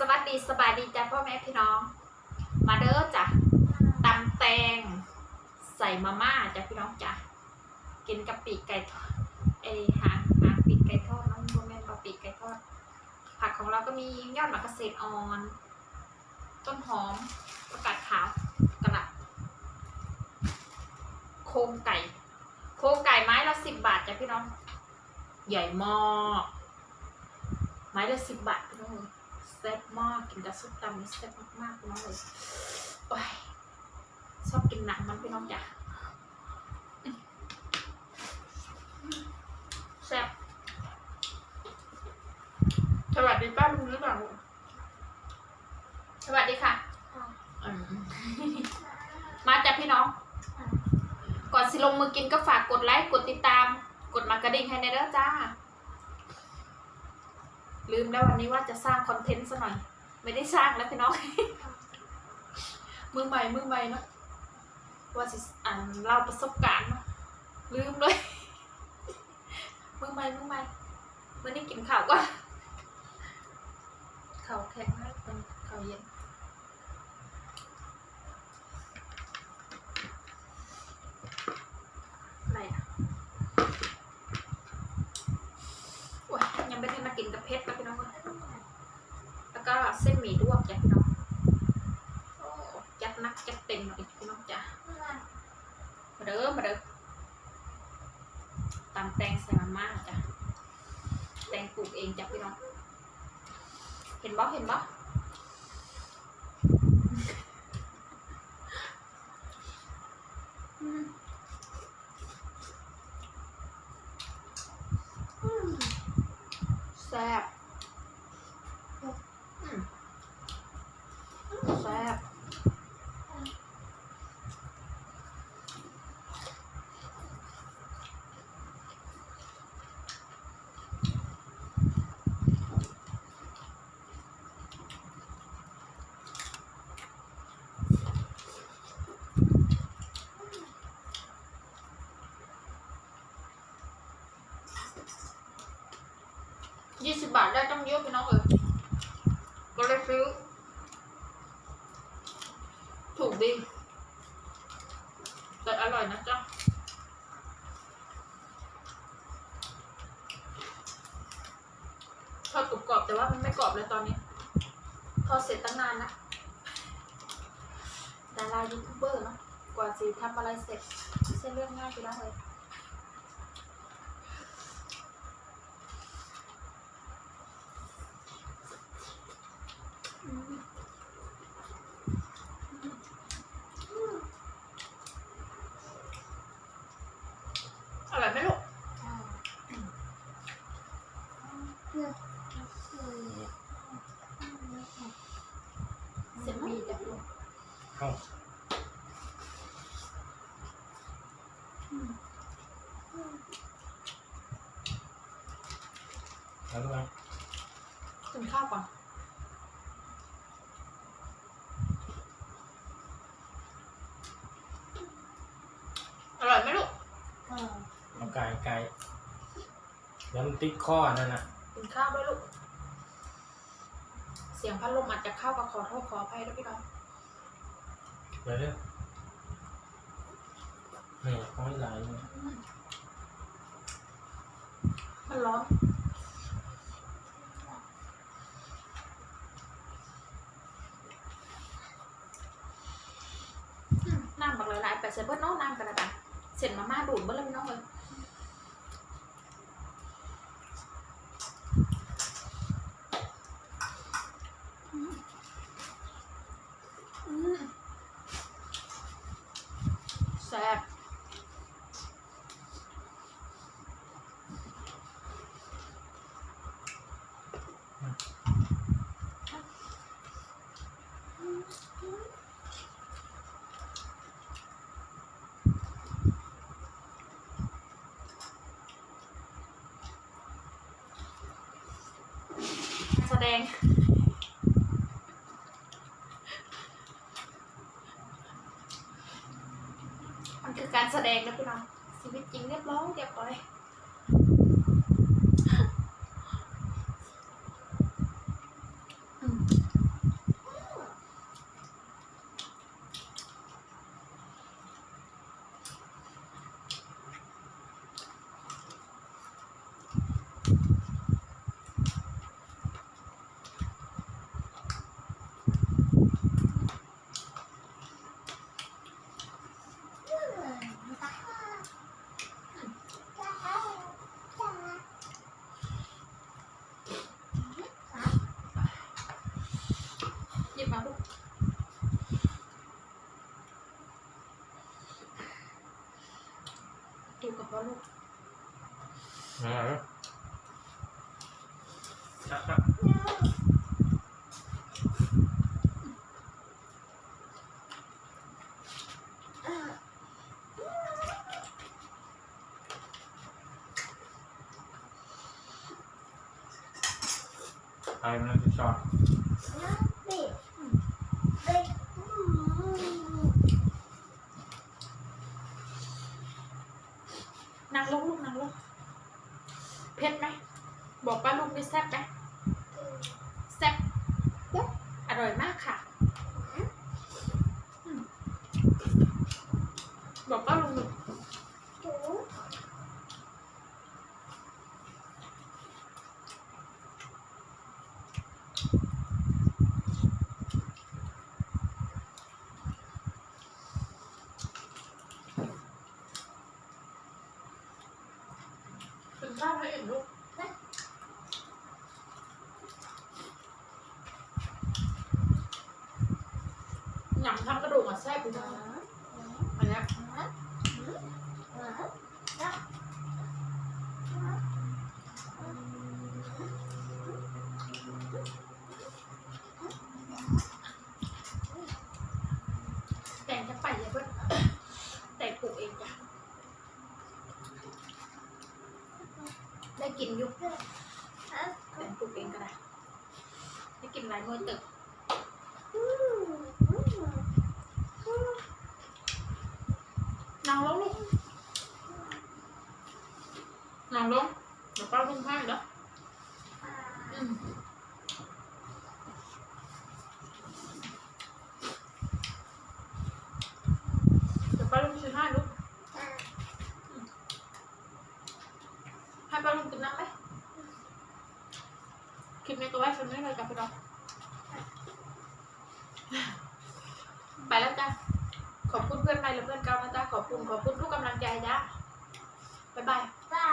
สวัสดีสบายดีจ้ะพ่อแม่พี่น้อง มาเด้อจ้ะตำแตง ใส่มาม่าจ้ะพี่น้องจ้ะกินกับปีกไก่ทอดเอหางหางปีกไก่ทอดน้องโมเมนต์ปีกไก่ทอด ผักของเราก็มียอดมะเกษตรอ่อน ต้นหอมประกาศขาวกระหลัดโครงไก่ โครงไก่ไม้ละสิบบาทจ้ะพี่น้อง ใหญ่มากไม้ละสิบบาทพี่น้อง แซ่บมากกินกับซุปตำนี่แซ่บมากๆพี่น้องเลยโอ้ยชอบกินหนังมันพี่น้องจ้ะแซ่บสวัสดีป้าลุงหรือเปล่าสวัสดีค่ะอืมมาจ้ะพี่น้อง ก่อนสิลงมือกินก็ฝากกดไลค์กดติดตาม กดมากระดิ่งให้ในเด้อจ้า ลืมแล้ววันนี้ว่าจะสร้างคอนเทนต์ซะหน่อย ไม่ได้สร้างแล้วพี่น้อง มือใหม่มือใหม่เนาะว่าสิอ่านเล่าประสบการณ์เนาะลืมเลยมือใหม่มือใหม่วันนี้กินข้าวก่อนข้าวแข็งมากเป็นข้าวเย็น อะไรอะโอ้ยยังไม่ได้มากินกับเพชรนะพี่น้องแล้วก็เส้นหมี่ลวกจ้ะพี่น้องโอ้ จัดหนักจัดเต็มเลยพี่น้องจ้ะมาเด้อมาเด้อตำแตงใส่มาม่าจ้ะแตงปลูกเองจ้ะพี่น้องเห็นบ่เห็นบ่อืมแซ่บอืมแซ่บยี่สิบบาท ได้ต้องเยอะพี่น้องเอ๋ยก็เลยซื้อ ถูกดี แต่อร่อยนะจ๊ะทอดกรอบแต่ว่ามันไม่กรอบเลยตอนนี้ทอดเสร็จตั้งนานนะดารายูทูบเบอร์เนาะกว่าจะทำอะไรเสร็จไม่ใช่เรื่องง่ายไปแล้วเลย อร่อยไหมลูก เสร็จมีจ้ะลูก เข้าแล้วก็ กิน ข้าวก่อนอร่อยไหมลูกเอาไก่ไก่แล้วมันติดข้อนั่นน่ะกินข้าวด้วยลูก เสียงพัดลมอาจจะเข้ากับขอโทษขออภัยด้วยพี่น้อง เดี๋ยวเดี๋ยวนี่เขาไม่ไหลเลยมันร้อน อืมน้ำบักหลายๆไป ใส่เบิดเน้องน้ำกระดาษเสร็จมาม่าดูดเบิดแล้วพี่น้องเลย งมันคือการแสดงนะพี่น้องชีวิตจริงเรียบร้อยเรียบร้อยอืม บมาลูกดูกับพ่อลูก อ่าอะอะไปมันจะชอบ นั่งลงลูกนั่งลงเผ็ดไหม บอกป้าลูกนี่แซ่บไหมแซ่บอร่อยมากค่ะอืมบอกป้าลุงหนึ่งกินข้าวให้อิ่มลูกหยำทำกระดูกอะแซ่บพี่น้องอันนี้ยแต่งจะไปเลยเพื่อนแต่งปลูกเองจ้ะ ได้กินยุกแต่งปลูกเองก็ได้ ได้กินหลายมือตึก นางลงลูกนางลงเดี๋ยวป้าลงให้แล้วอืมเดี๋ยวป้า ไปแล้วจ้ะขอบคุณเพื่อนใหม่และเพื่อนเก่านะจ๊ะขอบคุณขอบคุณทุกกำลังใจจ้ะบ๊ายบายบ้า